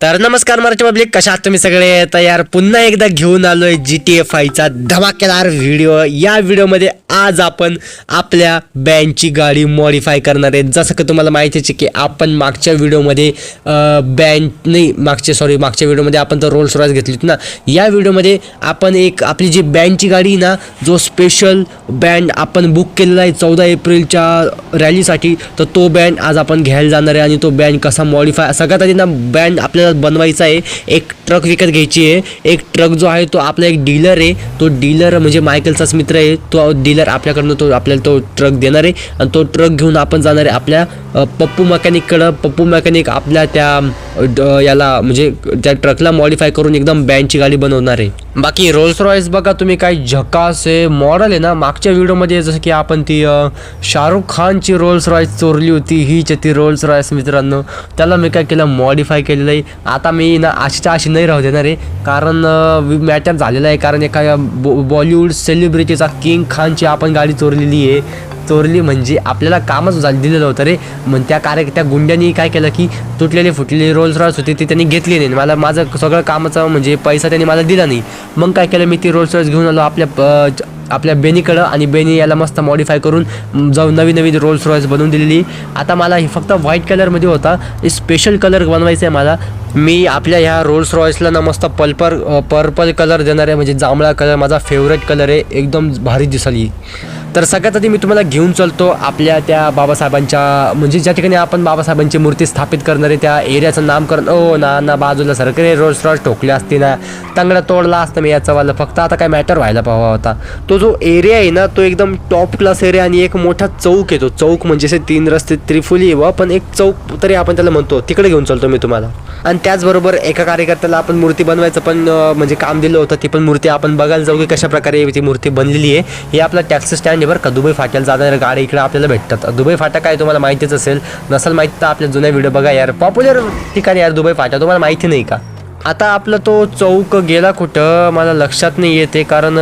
तर नमस्कार मराठी पब्लिक कशा आहात तुम्ही सगळे? तयार पुन्हा एकदा घेऊन आलोय जी टी एफ आयचा धमाकेदार व्हिडिओ या व्हिडिओमध्ये आज आपण आपल्या बँडची गाडी मॉडीफाय करणार आहे. जसं की तुम्हाला माहितीच आहे की आपण मागच्या व्हिडिओमध्ये बँड नाही मागच्या सॉरी मागच्या व्हिडिओमध्ये आपण तर रोल्स रॉयस घेतली ना. या व्हिडिओमध्ये आपण एक आपली जी बँडची गाडी आहे ना जो स्पेशल बँड आपण बुक केलेला आहे चौदा एप्रिलच्या रॅलीसाठी तर तो बँड आज आपण घ्यायला जाणार आहे आणि तो बँड कसा मॉडीफाय सगळ्यात आधी ना बँड आपल्याला बनवायचा आहे. एक ट्रक विकत घ्यायची आहे. एक ट्रक जो आहे तो आपला एक डीलर आहे. तो डीलर म्हणजे मायकलचाच मित्र आहे. तो डीलर आपल्याकडनं तो आपल्याला तो ट्रक देणार आहे. आणि तो ट्रक घेऊन आपण जाणार आहे आपल्या पप्पू मेकॅनिककडं. पप्पू मेकॅनिक आपल्या त्या याला म्हणजे त्या ट्रकला मॉडिफाय करून एकदम बँडची गाडी बनवणार आहे. बाकी रोल्स रॉयस बघा तुम्ही काय झकास आहे. मॉडल आहे ना मागच्या व्हिडिओमध्ये जसं की आपण ती शाहरुख खानची रोल्स रॉयस चोरली होती. हीच ती रोल्स रॉयस मित्रांनो. त्याला मी काय केलं मॉडिफाय केलेलं आहे. आता मी ना अशीच्या अशी नाही राहू देणार आहे. कारण मॅटर झालेला आहे. कारण एका बॉ बॉलिवूड सेलिब्रिटीचा किंग खानची आपण गाडी चोरलेली आहे. चोरली म्हणजे आपल्याला कामच झालं दिलेलं होतं रे. मग त्या कार्य त्या गुंड्यांनी काय केलं की तुटलेली फुटलेली रोल्स रॉयस होती ती त्यांनी घेतली नाही. मला माझं सगळं कामाचं म्हणजे पैसा त्यांनी मला दिला नाही. मग काय केलं मी ती रोल्स रॉयस घेऊन आलो आपल्या आपल्या बेनीकडं आणि बेनी याला मस्त मॉडीफाय करून जाऊन नवीन नवीन रोल्स रॉयस बनवून दिलेली. आता मला ही फक्त व्हाईट कलरमध्ये होता. स्पेशल कलर बनवायचा आहे मला. मी आपल्या ह्या रोल्स रॉयसला ना मस्त पल्पर पर्पल कलर देणार आहे. म्हणजे जांभळा कलर माझा फेवरेट कलर आहे. एकदम भारी दिसाली तर सगळ्यात आधी मी तुम्हाला घेऊन चालतो आपल्या त्या बाबासाहेबांच्या म्हणजे ज्या ठिकाणी आपण बाबासाहेबांची मूर्ती स्थापित करणारे त्या एरियाचं नामकरण. ओ ना ना बाजूला सरकारी रोज रोज ठोकले असते ना. तंगडा तोडला असतं मी याचा वाला. फक्त आता काय मॅटर व्हायला पाहावा होता. तो जो एरिया आहे ना तो एकदम टॉप क्लास एरिया आणि एक मोठा चौक येतो चौक म्हणजे असे तीन रस्ते त्रिफुली व पण एक चौक तरी आपण त्याला म्हणतो. तिकडे घेऊन चालतो मी तुम्हाला. आणि त्याचबरोबर एका कार्यकर्त्याला आपण मूर्ती बनवायचं पण म्हणजे काम दिलं होतं. ती पण मूर्ती आपण बघायला जाऊ की कशा प्रकारे ती मूर्ती बनलेली आहे. हे आपला टॅक्सी स्टँड आहे बरं का. दुबई फाट्याला जाणाऱ्या गाड्या इकडे आपल्याला भेटतात. दुबई फाटा काय तुम्हाला माहितीच असेल? नसेल माहीत तर आपल्या जुन्या व्हिडिओ बघा यार. पॉप्युलर ठिकाणी यार दुबई फाटा. तुम्हाला माहिती नाही का? आता आपला तो चौक गेला कुठं? मला लक्षात नाही येते कारण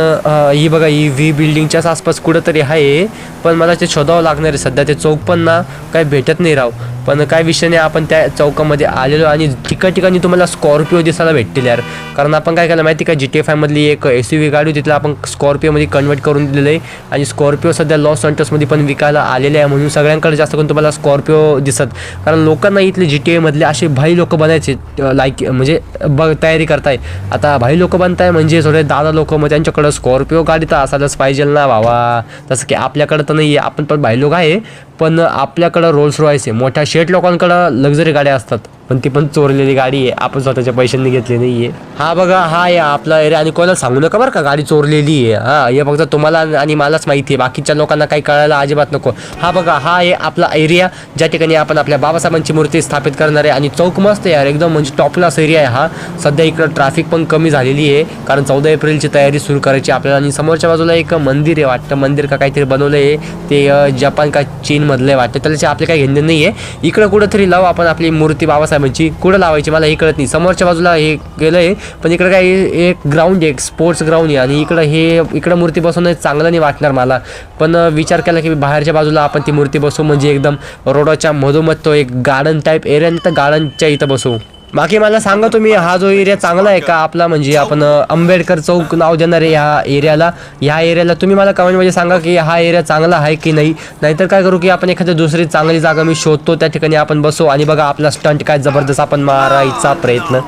ही बघा ही व्ही बिल्डिंगच्याच आसपास कुठंतरी आहे. पण मला ते शोधावं लागणार आहे सध्या. ते चौक पण ना काही भेटत नाही राव. पण काय विषय नाही आपण त्या चौकामध्ये आलेलो आणि ठिका ठिकाणी तुम्हाला स्कॉर्पिओ दिसायला भेटतील यार. कारण आपण काय केलं माहिती का? जी टी एफ आयमधली एक एस यू व्ही गाडी तिथला आपण स्कॉर्पिओमध्ये कन्वर्ट करून दिलेलं आहे. आणि स्कॉर्पिओ सध्या लॉस सेंटर्समध्ये पण विकायला आलेले आहे म्हणून सगळ्यांकडे जास्त करून तुम्हाला स्कॉर्पिओ दिसत. कारण लोकांना इथले जी टी एमधले असे भाई लोक बनायचे लाईक म्हणजे बघ तयारी करताय. आता भाई लोक बनताय म्हणजे थोडे दादा लोक मग त्यांच्याकडं स्कॉर्पिओ गाडी तर असायलाच पाहिजे ना भावा. जसं की आपल्याकडं तर नाही आहे आपण पण भाई लोक आहे. पण आपल्याकडं रोल्स रॉयस आहे. मोठ्या शेट लोकांकडं लक्झरी गाड्या असतात. पण ती पण चोरलेली गाडी आहे. आपण स्वतःच्या पैशांनी घेतली नाही आहे हा बघा हा या आपला एरिया आणि कोणाला सांगू नका बरं का गाडी चोरलेली आहे. हा हे फक्त तुम्हाला आणि मलाच माहिती आहे. बाकीच्या लोकांना काही कळायला अजिबात नको. हा बघा हा आहे आपला एरिया. ज्या ठिकाणी आपण आपल्या बाबासाहेबांची मूर्ती स्थापित करणार आहे. आणि चौक मस्त आहे यार. एकदम म्हणजे टॉप क्लास एरिया आहे हा. सध्या इकडं ट्रॅफिक पण कमी झालेली आहे. कारण चौदा एप्रिलची तयारी सुरू करायची आपल्याला. आणि समोरच्या बाजूला एक मंदिर आहे वाटतं. मंदिर का काहीतरी बनवलं आहे. ते जपान का चीनमधलं आहे वाटतं. त्याला आपले काही घेणे नाही आहे इकडं कुठंतरी लावू आपण आपली मूर्ती बाबासाहेब म्हणजे कुठं लावायची मला हे कळत नाही. समोरच्या बाजूला हे गेलं आहे पण इकडं काय एक ग्राउंड आहे एक स्पोर्ट्स ग्राउंड आहे आणि इकडं हे इकडं मूर्ती बसवणं चांगलं नाही वाटणार मला. पण विचार केला की बाहेरच्या बाजूला आपण ती मूर्ती बसवू म्हणजे एकदम रोडाच्या मधोमध तो एक गार्डन टाईप एरिया तर गार्डनच्या इथं बसवू. बाकी मला सांगा तुम्ही हा जो एरिया चांगला आहे का आपला? म्हणजे आपण आंबेडकर चौक नाव देणार आहे ह्या एरियाला ह्या एरियाला तुम्ही मला कमेंटमध्ये सांगा की हा एरिया चांगला आहे की नाही? नाहीतर काय करू की आपण एखादी दुसरी चांगली जागा मी शोधतो त्या ठिकाणी आपण बसू आणि बघा आपला स्टंट काय जबरदस्त आपण मारायचा प्रयत्न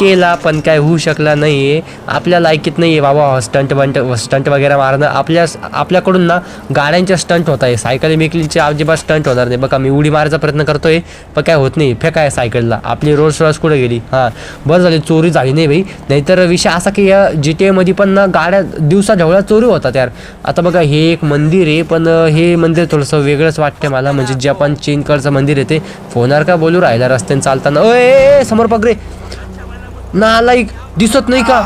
केला पण काय होऊ शकला नाही आहे आपल्या लायकीत नाही आहे बाबा स्टंट बंट स्टंट वगैरे मारणं. आपल्या आपल्याकडून ना गाड्यांच्या स्टंट होत आहे. सायकल मेकलीचे अजिबात स्टंट होणार नाही. बघा मी उडी मारायचा प्रयत्न करतोय पण काय होत नाही. फेकाय सायकलला. आपली रोल्स रॉयस कुठे गेली. हां बरं झाली चोरी झाली नाही भाई नाहीतर विषय असा की या जी टी एमध्ये पण ना गाड्या दिवसा ढवळ्या चोरी होतात यार. आता बघा हे एक मंदिर आहे पण हे मंदिर थोडंसं वेगळंच वाटतं मला. म्हणजे जपान चीनकडचं मंदिर आहे ते फोनार का बोलू राहिला रस्त्याने चालताना? अय, समोर पगरे समोर पकरे दिसत नाही का?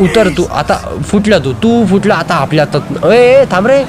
उतर तू. आता फुटला तू. तू फुटला आता आपल्या हातात. अय थांब रे.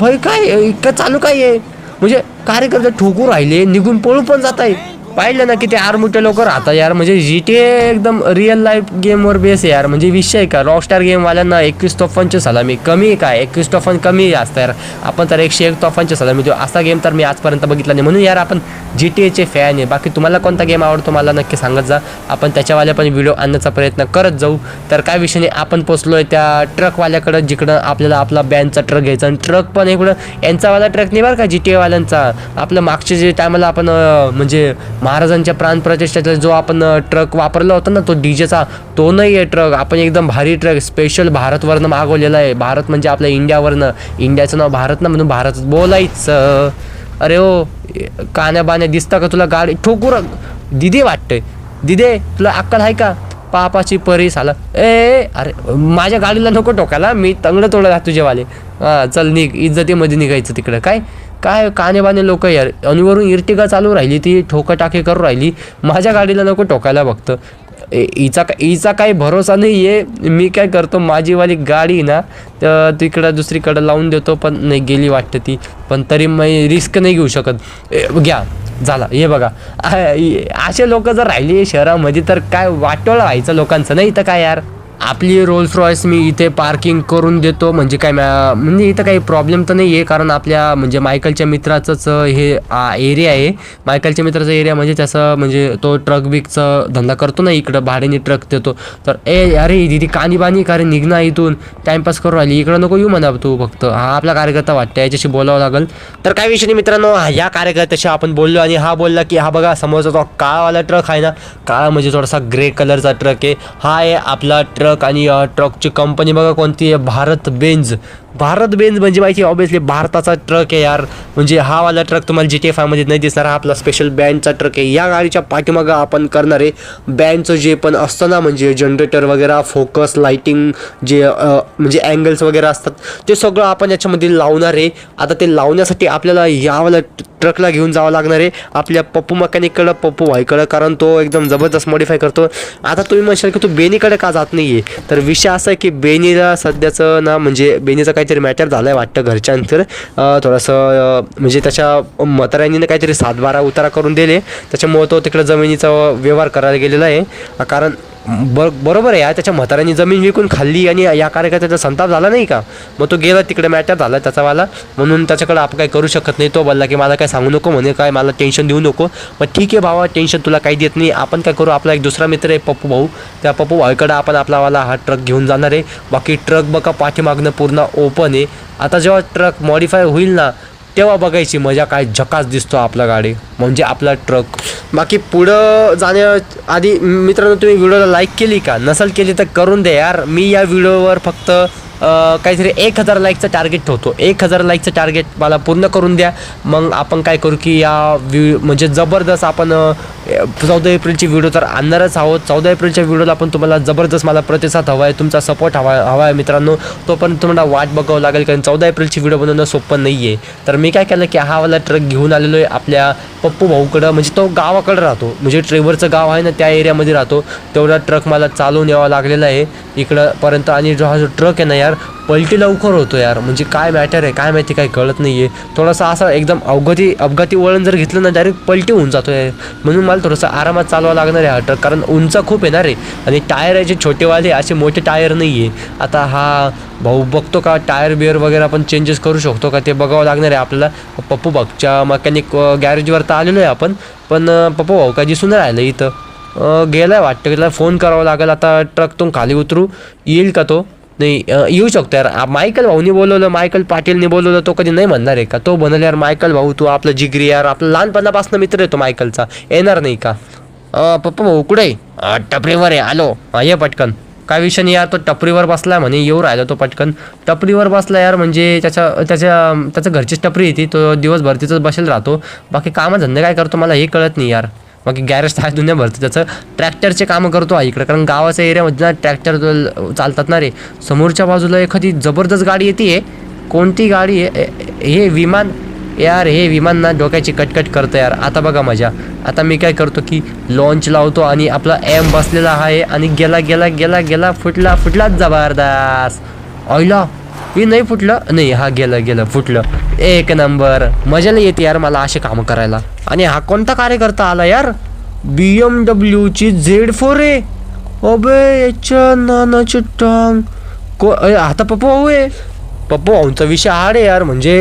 भाई काय? इतकं चालू काय आहे? म्हणजे कार्यकर्ते ठोकू राहिले निघून पळू पण जात आहे पाहिलं ना की ते आर आरमुटे लोक राहतात यार. म्हणजे जी टी एकदम रिअल लाईफ गेमवर बेस आहे यार. म्हणजे विषय आहे का? रॉकस्टार गेमवाल्यांना एकवीस तोफांची सलामी. कमी काय? एकवीस तोफान कमी असतं यार. आपण तर एकशे एक तोफांची सलामी देऊ. असा गेम तर मी आजपर्यंत बघितला नाही. म्हणून यार आपण जी टी एचे फॅन आहे. बाकी तुम्हाला कोणता गेम आवडतो मला नक्की सांगत जा. आपण त्याच्यावाल्या पण व्हिडिओ आणण्याचा प्रयत्न करत जाऊ. तर काय विषय नाही. आपण पोचलो आहे त्या ट्रकवाल्याकडं जिकडं आपल्याला आपला बँडचा ट्रक घ्यायचा. आणि ट्रक पण इकडं यांचावाला ट्रक नाही बरं का जी टी एवाल्यांचा आपलं मागच्या जे टायमाला आपण म्हणजे महाराजांच्या प्राणप्रतिष्ठेचा जो आपण ट्रक वापरला होता ना तो डीजेचा तो नाही आहे ट्रक आपण एकदम भारी ट्रक स्पेशल भारतवरनं मागवलेला आहे. भारत म्हणजे आपल्या इंडियावरनं. इंडियाचं नाव भारत ना म्हणून भारत. बोलायचं अरे हो, ओ कान्या बाण्या दिसता का तुला गाडी? ठोकूर दिदे वाटतंय. दिदे तुला अक्कल आहे का? पापाची परी साला ए अरे माझ्या गाडीला नको टोकायला मी तंगडं तोडला तुझेवाले हां चल निघ. इज्जतीमध्ये निघायचं तिकडं. काय? काय कानेबाने लोक यार? आणि इर्टिगा चालू राहिली ती ठोका टाके करू राहिली. माझ्या गाडीला नको टोकायला बघतं ए- हिचा का- हिचा काही भरोसा नाही आहे मी काय करतो माझीवाली गाडी ना तर तिकडं दुसरीकडं लावून देतो पण नाही गेली वाटतं ती. पण तरी मी रिस्क नाही घेऊ शकत. घ्या झाला. हे बघा. असे लोक जर राहिले शहरामध्ये तर काय वाटोळं व्हायचं लोकांचं. नाही तर काय यार? आपली रोल्स रॉयस मी इथे पार्किंग करून देतो. म्हणजे काय म्हणजे इथं काही प्रॉब्लेम तर नाही आहे कारण आपल्या म्हणजे मायकलच्या मित्राचंच हे एरिया आहे. मायकलच्या मित्राचा एरिया म्हणजे त्याचं म्हणजे तो ट्रक बिकचं धंदा करतो ना इकडं भाड्याने ट्रक देतो. तर ए अरे दिदी कानी बानी कारण निघणं इथून. टाइमपास करून आली इकडं नको येऊ म्हणा तू फक्त. हा आपला कार्यकर्ता वाटतं याच्याशी बोलावं लागेल. तर काय विषय नाही मित्रांनो या कार्यकर्त्याशी आपण बोललो आणि हा बोलला की हा बघा समोरचा तो काळावाला ट्रक आहे ना काळा म्हणजे थोडासा ग्रे कलरचा ट्रक आहे. हा आहे आपला ट्रक आणि ट्रकची कंपनी बघा कोणती आहे भारत बेंज भारत बेंज म्हणजे माहिती ऑब्विसली भारताचा ट्रक आहे यार. म्हणजे हा वाला ट्रक तुम्हाला जी टी एफ आयमध्ये नाही दिसणार हा आपला स्पेशल बँडचा ट्रक आहे. या गाडीच्या पाठीमागं आपण करणार आहे बँडचं जे पण असतं ना म्हणजे जनरेटर वगैरे फोकस लाईटिंग जे म्हणजे अँगल्स वगैरे असतात ते सगळं आपण याच्यामध्ये लावणार आहे. आता ते लावण्यासाठी आपल्याला यावाला ट्रकला घेऊन जावं लागणार आहे. आपल्या पप्पू मकॅनिककडं पप्पू भाईकडं कारण तो एकदम जबरदस्त मॉडीफाय करतो. आता तुम्ही म्हणशाल की तू बेनीकडे का जात नाही आहे तर विषय असा आहे की बेनीला सध्याचं ना म्हणजे बेनीचं काहीतरी मॅटर झालं आहे वाटतं घरच्यांतर थोडंसं म्हणजे त्याच्या म्हाताऱ्यांनी काहीतरी सात बारा उतारा करून दिले. त्याच्यामुळं तो तिकडं जमिनीचा व्यवहार करायला गेलेला आहे. कारण बर बरोबर आहे यार त्याच्या म्हाताऱ्यांनी जमीन विकून खाल्ली आणि या कार्यकर्त्याचा संताप झाला नाही का? मग तो गेला तिकडे मॅटर झाला त्याचावाला म्हणून त्याच्याकडे आपण काही करू शकत नाही. तो बोलला की मला काय सांगू नको म्हणे काय मला टेन्शन देऊ नको. मग ठीक आहे भावा टेन्शन तुला काही देत नाही. आपण काय करू आपला एक दुसरा मित्र आहे पप्पू भाऊ. त्या पप्पू भाऊकडे आपण आपलावाला हा ट्रक घेऊन जाणार आहे. बाकी ट्रक बघा पाठीमागणं पूर्ण ओपन आहे. आता जेव्हा ट्रक मॉडिफाय होईल ना तेव्हा बघायची मजा काय झकास दिसतो आपला गाडी. म्हणजे आपला ट्रक बाकी पुढं जाण्या आधी मित्रांनो तुम्ही व्हिडिओला लाईक केली का? नसल केली तर करून द्या यार. मी या व्हिडिओवर फक्त काहीतरी एक हजार लाईकचं टार्गेट ठेवतो. एक हजार लाईकचं टार्गेट मला पूर्ण करून द्या. मग आपण काय करू की या व्हि म्हणजे जबरदस्त आपण चौदा एप्रिलची व्हिडिओ तर आणणारच आहोत. चौदा एप्रिलच्या व्हिडिओला पण तुम्हाला जबरदस्त मला प्रतिसाद हवा आहे तुमचा सपोर्ट हवा हवा आहे मित्रांनो. तो पण तुम्हाला वाट बघावं लागेल कारण चौदा एप्रिलची व्हिडिओ बनवणं सोपं नाही आहे तर मी काय केलं की हा वाला ट्रक घेऊन आलेलो आहे आपल्या पप्पू भाऊकडं. म्हणजे तो गावाकडं राहतो. म्हणजे ट्रेवरचं गाव आहे ना त्या एरियामध्ये राहतो. तेवढा ट्रक मला चालवून यावा लागलेला आहे. इकडंपर्यंत आणि जो हा जो ट्रक आहे ना यार पलटी लवकर होतो यार. म्हणजे काय मॅटर आहे? काय माहिती काय कळत नाही आहे थोडासा असा एकदम अवघाती अपघाती वळण जर घेतलं ना डायरेक्ट पलटी होऊन जातो आहे म्हणून मला थोडंसं आरामात चालवा लागणार आहे हा ट्रक कारण उंच खूप येणार आहे. आणि टायर आहे जे छोटेवाले असे मोठे टायर नाही आहे आता हा भाऊ बघतो का टायर बिअर वगैरे आपण चेंजेस करू शकतो का ते बघावं लागणार आहे आपल्याला. पप्पू भाऊच्या मकॅनिक गॅरेजवर तर आलेलो आहे आपण. पण पप्पू भाऊ काय दिसून राहिलं इथं? गेलाय वाटतं की त्याला फोन करावा लागेल. आता ट्रकतून खाली उतरू. येईल का तो? नाही येऊ शकतो यार. मायकल भाऊनी बोलवलं मायकल पाटीलने बोलवलं तो कधी नाही म्हणणार आहे का? तो म्हणाल यार मायकल भाऊ तू आपलं जिगरी यार आपला लहानपणापासून मित्र आहे तो मायकलचा. येणार नाही का? पप्पा भाऊ कुठे आहे? टपरीवर आहे. आलो. ये पटकन. काय विषय नाही यार तो टपरीवर बसला म्हणे येऊ राहिला तो पटकन. टपरीवर बसला यार म्हणजे त्याच्या त्याच्या त्याच्या घरचीच टपरी येते तो. दिवसभर तिथंच बसेल राहतो. बाकी कामं धंदे काय करतो मला हे कळत नाही यार. बाकी गॅरेज तर दुनिया भरते त्याचं ट्रॅक्टरचे कामं करतो हा इकडे. कारण गावाच्या एरियामध्ये ना ट्रॅक्टर चालतात ना रे समोरच्या बाजूला एखादी जबरदस्त गाडी येते कोणती गाडी आहे हे विमान यार हे विमान ना डोक्याची कटकट करतं यार. आता बघा मजा. आता मी काय करतो की लॉन्च लावतो आणि आपला एम बसलेला आहे आणि गेला गेला गेला गेला फुटला फुटलाच जबरदस्त. ऑयला हे नाही फुटलं. नाही हा गेलं गेलं फुटलं. एक नंबर. मजा नाही येते यार मला असे कामं करायला. आणि हा कोणता कार्यकर्ता आला यार? बी एम डब्ल्यूची झेड फोर आहे अबे याच्या नानाची टांग. को आता पप्पू भाऊ आहे पप्पू भाऊंचा विषय हाड आहे यार म्हणजे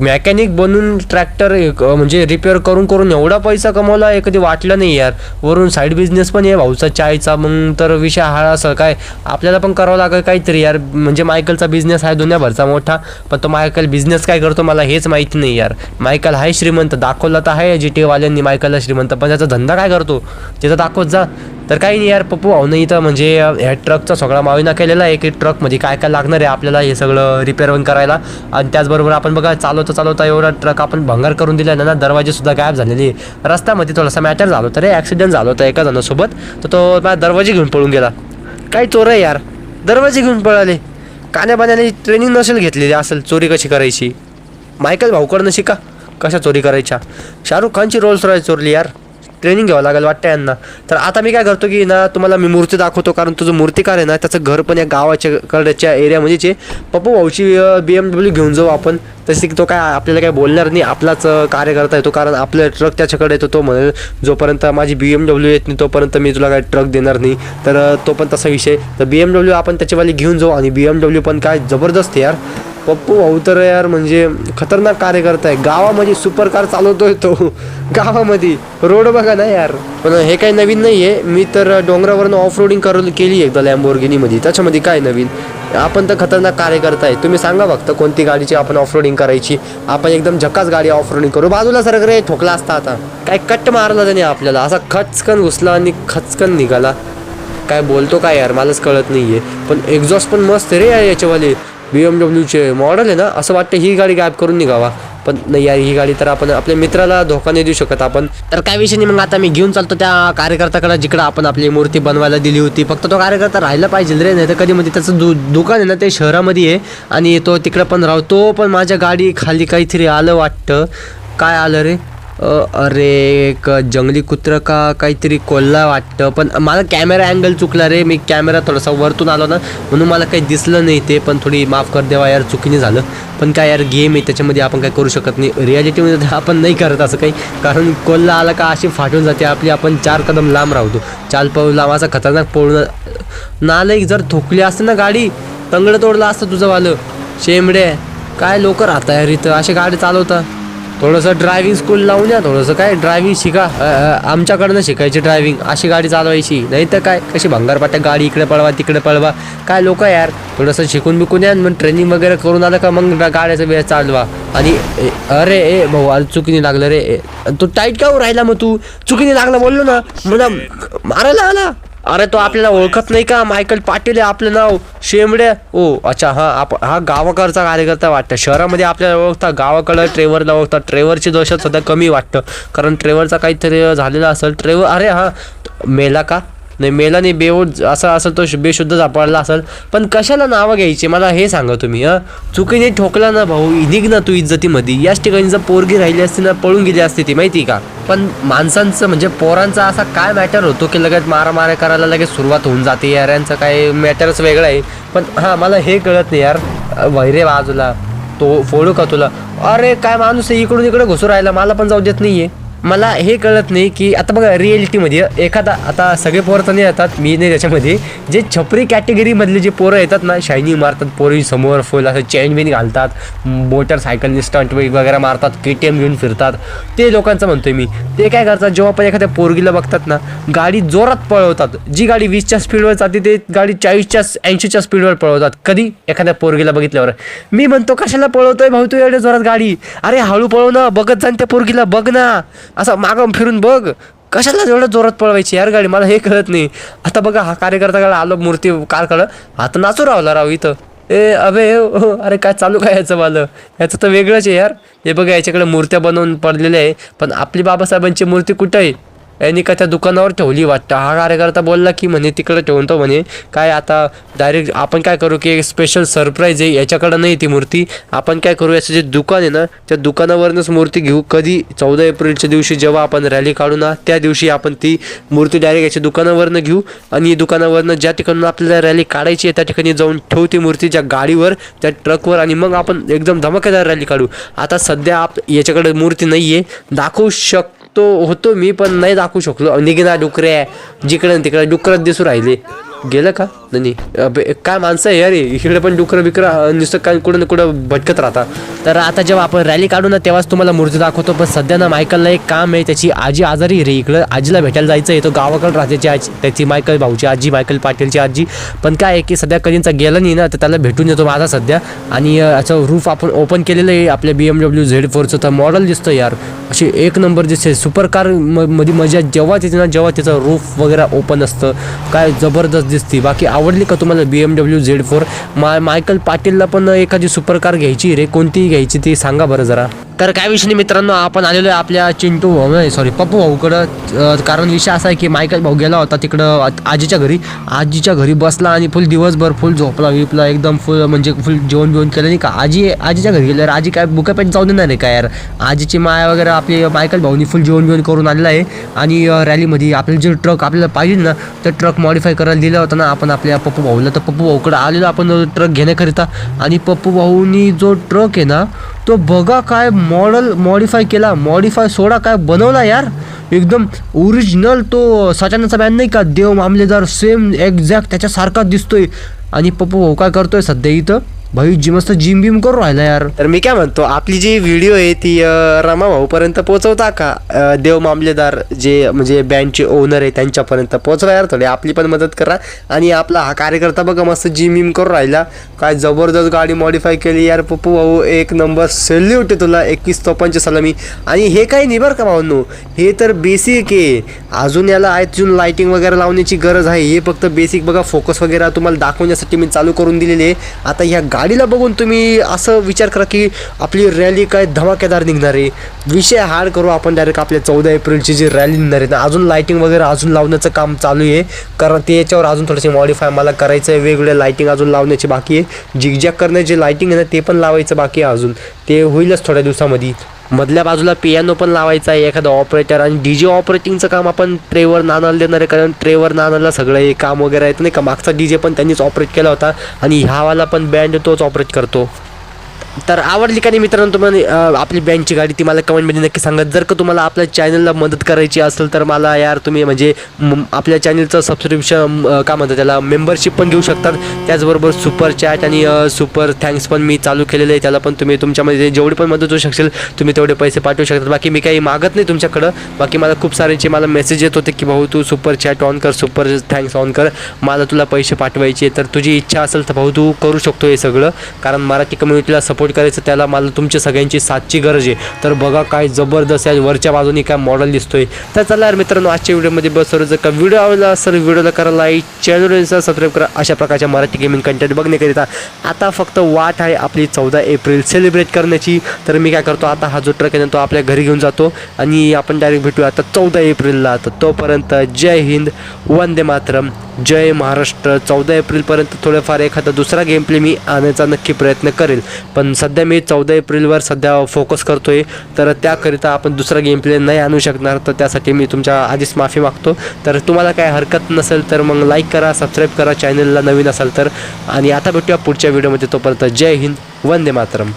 मेकॅनिक बनून ट्रॅक्टर म्हणजे रिपेअर करून करून एवढा पैसा कमवला आहे कधी वाटलं नाही यार. वरून साईड बिझनेस पण आहे भाऊचा चायचा मग तर विषय हा असं काय. आपल्याला पण करावं लागेल काहीतरी यार. म्हणजे मायकलचा बिझनेस आहे दुनियाभरचा मोठा. पण तो मायकल बिझनेस काय करतो मला हेच माहिती नाही यार. मायकल आहे श्रीमंत दाखवला तर आहे जी टीवाल्यांनी मायकलला श्रीमंत. पण त्याचा धंदा काय करतो? त्याचा दाखवत जा. तर काही नाही यार पप्पू भाऊ नाही तर म्हणजे ह्या ट्रकचा सगळा माविना केलेला आहे की ट्रकमध्ये म्हणजे काय काय लागणार आहे आपल्याला हे सगळं रिपेअर पण करायला. आणि त्याचबरोबर आपण बघा चालवता चालवता एवढा ट्रक आपण भंगार करून दिला ना दरवाजेसुद्धा गायब झालेले रस्त्यामध्ये थोडासा मॅटर झाला होता रे ॲक्सिडेंट झाला होता एका जणासोबत. तर तो माझा दरवाजे घेऊन पळून गेला. काय चोर आहे यार दरवाजे घेऊन पळाले. कान्यापाण्याने ट्रेनिंग नसेल घेतलेली असेल चोरी कशी करायची? मायकल भाऊकडनं शिका कशा चोरी करायच्या? शाहरुख खानची रोल्स रॉय चोरली यार. ट्रेनिंग घ्यावं लागेल वाटतं यांना. तर आता मी काय करतो की ना तुम्हाला मी मूर्ती दाखवतो कारण तुझं मूर्तिकार आहे ना त्याचं घर पण या गावाच्या कडच्या एरियामध्येच आहे पप्पू भाऊची बी एम डब्ल्यू घेऊन जाऊ आपण. तसे की तो काय आपल्याला काय बोलणार नाही आपलाच कार्य करता येतो कारण आपलं ट्रक त्याच्याकडे येतो तो म्हणेल जोपर्यंत माझी बी एम डब्ल्यू येत नाही तोपर्यंत मी तुला काय ट्रक देणार नाही. तर तो पण तसा विषय. तर बी एम डब्ल्यू आपण त्याच्यावाली घेऊन जाऊ आणि बी एम डब्ल्यू पण काय जबरदस्त यार. पप्पू भाऊ तर यार म्हणजे खतरनाक कार्यकर्ता आहे. गावामध्ये सुपर कार चालवतोय तो. गावामध्ये. रोड बघा ना यार. पण हे काही नवीन नाही आहे मी तर डोंगरावरनं ऑफ रोडिंग करून केली एकदा लॅम्बोर्गिनीमध्ये त्याच्यामध्ये काय नवीन? आपण तर खतरनाक कार्यकर्ता आहे. तुम्ही सांगा फक्त कोणती गाडीची आपण ऑफ रोडिंग करायची? आपण एकदम झकास गाडी ऑफ रोडिंग करू. बाजूला सर रे ठोकला असता आता. काय कट्ट मारला त्याने आपल्याला. असा खचकन घुसला आणि खचकन निघाला. काय बोलतो काय यार? मलाच कळत नाही आहे पण एक्झॉस्ट पण मस्त रे यार याच्यावाले. बी एम डब्ल्यूचे मॉडल आहे ना असं वाटतं ही गाडी गायब करून निघावा. पण नाही यार ही गाडी तर आपण आपल्या मित्राला धोका नाही देऊ शकत आपण. तर काय विषय नाही मग आता मी घेऊन चालतो त्या कार्यकर्त्याकडे जिकडे आपण आपली मूर्ती बनवायला दिली होती. फक्त तो कार्यकर्ता राहिला पाहिजे रे नाही तर कधी म्हणजे त्याचं दु दुकान आहे ना ते शहरामध्ये आहे. आणि तो तिकडं पण राहतो पण माझ्या गाडी खाली काहीतरी आलं वाटतं. काय आलं रे? अरे एक जंगली कुत्रं का काहीतरी कोल्हा वाटतं पण मला कॅमेरा अँगल चुकला रे. मी कॅमेरा थोडासा वरतून आलो ना म्हणून मला काही दिसलं नाही ते पण थोडी माफ कर देवा यार चुकीने झालं. पण काय यार गेम आहे त्याच्यामध्ये आपण काय करू शकत नाही. रियालिटीमध्ये आपण नाही करत असं काही कारण कोल्हा आला का अशी फाटून जाते. आपली आपण चार कदम लांब राहतो चाल पाऊल लांब असा खतरनाक पळून नालायक जर थोकली असते ना गाडी तंगडं तोडलं असतं तुझं वालं. शेंबडे काय लोक राहता यार इथं? अशी गाडी चालवता. थोडंसं ड्रायव्हिंग स्कूल लावून या थोडंसं काय ड्रायव्हिंग शिका. आमच्याकडनं शिकायची ड्रायव्हिंग अशी गाडी चालवायची. नाही तर काय? कशी भंगारपाट्या गाडी इकडे पळवा तिकडे पळवा. काय लोक यार? थोडंसं शिकून बिकून या मग ट्रेनिंग वगैरे करून आलं का मग गाड्याचा वेळ चालवा. आणि अरे ए भाऊ आज चुकीने लागलं रे. तू टाईट का राहिला मग तू? चुकीने लागला बोललो ना. मला मारायला आला. अरे तो आपल्याला ओळखत नाही का? मायकल पाटील आहे आपलं नाव. शेंबडे. ओ अच्छा हा आप हा गावाकडचा कार्यकर्ता वाटतं. शहरामध्ये आपल्याला ओळखता गावाकडं ट्रेवरला ओळखतात. ट्रेवरची दहशत सध्या कमी वाटतं. कारण ट्रेवरचा काहीतरी झालेला असेल. ट्रेवर अरे हा मेला का? नाही मेला नाही बेवड असं असेल तो बेशुद्ध सापडला असेल. पण कशाला नावं घ्यायची? मला हे सांगा तुम्ही हं? चुकीने ठोकला ना भाऊ निघ ना तू इज्जतीमध्ये. याच ठिकाणी जर पोरगी राहिली असती ना पळून गेली असती ती माहिती का? पण माणसांचं म्हणजे पोरांचा असा काय मॅटर होतो की लगेच मारामाऱ्या करायला लगेच सुरुवात होऊन जाते? यार यांचं काय मॅटरच वेगळं आहे. पण हां मला हे कळत नाही यार. वैरे बाजूला तो फोडू का तुला? अरे काय माणूस आहे इकडून इकडे घुसू राहिला. मला पण जाऊ देत नाही आहे मला हे कळत नाही की आता बघा रिएलिटीमध्ये एखादा आता सगळे पोरं तर नाही येतात मी नाही त्याच्यामध्ये. जे छपरी कॅटेगरीमधले जे पोरं येतात ना शायनिंग मारतात पोरी समोर फुल असं चेन बिन घालतात मोटरसायकलने स्टंट वगैरे मारतात के टी एम घेऊन फिरतात. ते लोकांचं म्हणतोय मी. ते काय करतात जेव्हा पण एखाद्या पोरगीला बघतात ना गाडी जोरात पळवतात. जी गाडी वीसच्या स्पीडवर जाते ते गाडी चाळीसच्या ऐंशीच्या स्पीडवर पळवतात. कधी? एखाद्या पोरगीला बघितल्यावर. मी म्हणतो कशाला पळवतोय भाऊ? तू एवढ्या जोरात गाडी. अरे हळू पळव ना बघत जाण त्या पोरगीला बघ ना. असं मागं फिरून बघ. कशाला एवढं जोरात पळवायची यार गाडी मला हे कळत नाही. आता बघा हा कार्यकर्ता आलो मूर्ती कार कडं आता नाचू रावला राव इथं. ए अबे हो, हो, अरे काय चालू काय याचं वालं? याचं तर वेगळंच आहे यार. हे बघा याच्याकडे मूर्त्या बनवून पडलेल्या आहे. पण आपली बाबासाहेबांची मूर्ती कुठं आहे? यांनी का त्या दुकानावर ठेवली वाटतं. हा कार्यकर्ता बोलला की म्हणे तिकडे ठेवून तो म्हणे काय आता डायरेक्ट आपण काय करू की एक स्पेशल सरप्राईज आहे याच्याकडं नाही ती मूर्ती. आपण काय करू याचं जे दुकान आहे ना त्या दुकानावरनंच मूर्ती घेऊ. कधी? चौदा एप्रिलच्या दिवशी जेव्हा आपण रॅली काढू ना त्या दिवशी आपण ती मूर्ती डायरेक्ट याच्या दुकानावरनं घेऊ. आणि दुकानावरनं ज्या ठिकाणून आपल्याला रॅली काढायची आहे त्या ठिकाणी जाऊन ठेवू ती मूर्ती ज्या गाडीवर त्या ट्रकवर आणि मग आपण एकदम धमाकेदार रॅली काढू. आता सध्या आप याच्याकडे मूर्ती नाही आहे दाखवू शक होतो मी पण नाही दाखवू शकलो. निघणार डुकरे जिकडे तिकडे डुकरच दिसू राहिले. गेलं का? नाही काय माणसं आहे अरे इकडे पण डुकरं बिकरं नुसतं काय कुठं ना कुठं भटकत राहता तर आता जेव्हा आपण रॅली काढू ना तेव्हाच तुम्हाला मूर्ती दाखवतो. पण सध्या ना मायकलला एक काम आहे त्याची आजी आजारी रे. इकडं आजीला भेटायला जायचं आहे तो गावाकडं राहते त्याची आजी त्याची मायकल भाऊची आजी मायकल पाटीलची आजी. पण काय आहे की सध्या कधीचा गेला नाही ना तर त्याला भेटून येतो माझा सध्या. आणि अं, याचं रूफ आपण ओपन केलेलं आहे आपल्या बी एम डब्ल्यू झेड फोरचं तर मॉडेल दिसतं यार. अशी एक नंबर दिसते. सुपर कार म- मध्ये मजा जेव्हा तिथे ना जेव्हा तिचं रूफ वगैरे ओपन असतं. काय जबरदस्त दिसते बाकी आवडली का तुम्हाला B M W Z four मा मायकल पाटीलला पण एखादी सुपरकार घ्यायची रे? कोणतीही घ्यायची ती सांगा बरं जरा. तर काय विषय नाही मित्रांनो आपण आलेलो आहे आपल्या चिंटू भाऊ सॉरी पप्पू भाऊकडं. कारण विषय असा आहे की मायकल भाऊ गेला होता तिकडं आजीच्या घरी. आजीच्या घरी बसला आणि फुल दिवसभर फुल झोपला विपला एकदम फुल म्हणजे फुल जेवण बिवण केलं नाही का? आजी आजीच्या घरी गेल्यावर आजी काय बुकापेट जाऊन देणार आहे का यार? आजीची माया वगैरे आपली मायकल भाऊनी फुल जेवण बिवण करून आलेला आहे. आणि रॅलीमध्ये आपल्याला जे ट्रक आपल्याला पाहिजे ना ते ट्रक मॉडिफाय करायला दिला होता ना आपण आपल्या पप्पू भाऊला. तर पप्पू भाऊकडं आलेलो आपण ट्रक घेण्याकरिता. आणि पप्पू भाऊनी जो ट्रक आहे ना तो बघा काय मॉडल मॉडिफाय केला मॉडिफाय सोडा काय बनवला यार. एकदम ओरिजिनल तो सचानाचा बॅन नाही का? देव मामलेदार सेम एक्झॅक्ट त्याच्यासारखाच दिसतोय. आणि पप्पू भाऊ काय करतोय सध्या इथं? भाई जी मस्त जिम बिम करू राहिला यार. तर मी काय म्हणतो आपली जी व्हिडिओ आहे ती रमा भाऊ पर्यंत पोहोचवता का? अं, देव मामलेदार जे म्हणजे बँडचे ओनर आहे त्यांच्यापर्यंत पोहोचवा यार थोडी. आपली पण मदत करा. आणि आपला हा कार्यकर्ता बघा मस्त जिम बिम करू राहिला. काय जबरदस्त गाडी मॉडीफाय केली यार पप्पू भाऊ. एक नंबर सेल्यूट आहे तुला. एकवीस तोपांची सलामी. आणि हे काही नाही बरं का भाऊंनो. हे तर बेसिक आहे. अजून याला अजून लाइटिंग वगैरे लावण्याची गरज आहे. हे फक्त बेसिक बघा फोकस वगैरे तुम्हाला दाखवण्यासाठी मी चालू करून दिलेले आहे. आता ह्या गाडीला बघून तुम्ही असं विचार करा की आपली रॅली काय धमाकेदार निघणार आहे. विषय हार्ड करू आपण डायरेक्ट आपल्या चौदा एप्रिलची जी रॅली निघणार आहे ना अजून लायटिंग वगैरे अजून लावण्याचं काम चालू आहे. कारण ते याच्यावर अजून थोडेसे मॉडिफाय मला करायचं आहे वेगवेगळे लायटिंग अजून लावण्याची बाकी आहे. जिगजॅग करण्याची लायटिंग आहे ना ते पण लावायचं बाकी आहे अजून. ते होईलच थोड्या दिवसामध्ये. मधल्या बाजूला पियानो पण लावायचा आहे एखादा ऑपरेटर आणि डी जे ऑपरेटिंगचं काम आपण ट्रेवर नानाला देणार आहे. कारण ट्रेवर नानाला सगळं हे काम वगैरे येत नाही का? मागचा डी जे पण त्यांनीच ऑपरेट केला होता. आणि ह्यावाला पण बँड तोच ऑपरेट करतो. तर आवडली का नाही मित्रांनो तुम्हाला आपली बँकची गाडी ती मला कमेंटमध्ये नक्की सांगा. जर का तुम्हाला आपल्या चॅनलला मदत करायची असेल तर मला यार तुम्ही म्हणजे आपल्या चॅनलचं सबस्क्रिप्शन का म्हणतात त्याला मेंबरशिप पण घेऊ शकतात. त्याचबरोबर सुपर चॅट आणि सुपर थँक्स पण मी चालू केलेलं आहे. त्याला पण तुम्ही तुमच्यामध्ये जेवढी पण मदत होऊ शकशील तुम्ही तेवढे पैसे पाठवू शकतात. बाकी मी काही मागत नाही तुमच्याकडं. बाकी मला खूप साऱ्यांचे मला मेसेज येत होते की भाऊ तू सुपर चॅट ऑन कर सुपर थँक्स ऑन कर. मला तुला पैसे पाठवायचे तर तुझी इच्छा असेल तर भाऊ तू करू शकतो हे सगळं. कारण मराठी कम्युनिटीला सपोर्ट सपोर्ट करायचं त्याला मला तुमच्या सगळ्यांची साथची गरज आहे. तर बघा काय जबरदस्त आहे वरच्या बाजूनी काय मॉडेल दिसतोय. तर चला यार मित्रांनो आजच्या व्हिडिओमध्ये बस सर का व्हिडिओ आवडला असेल व्हिडिओला करा लाईक चॅनल सबस्क्राईब करा. अशा प्रकारच्या मराठी गेमिंग कंटेंट बघण्याकरिता. आता फक्त वाट आहे आपली चौदा एप्रिल सेलिब्रेट करण्याची. तर मी काय करतो आता हा जो ट्रक आहे ना तो आपल्या घरी घेऊन जातो. आणि आपण डायरेक्ट भेटूया आता चौदा एप्रिलला. तर तोपर्यंत जय हिंद वंदे मातरम. जय महाराष्ट्र. चौदा एप्रिलपर्यंत थोडंफार एखादा दुसरा गेम प्ले मी आणायचा नक्की प्रयत्न करेल. पण सध्या मी चौदा एप्रिलवर सध्या फोकस करतोय. तर त्याकरिता आपण दुसरा गेम प्ले नाही आणू शकणार. तर त्यासाठी मी तुमच्या आधीच माफी मागतो. तर तुम्हाला काय हरकत नसेल तर मग लाईक करा सबस्क्राईब करा चॅनलला नवीन असाल तर. आणि आता भेटूया पुढच्या व्हिडिओमध्ये तोपर्यंत जय हिंद वंदे मातरम.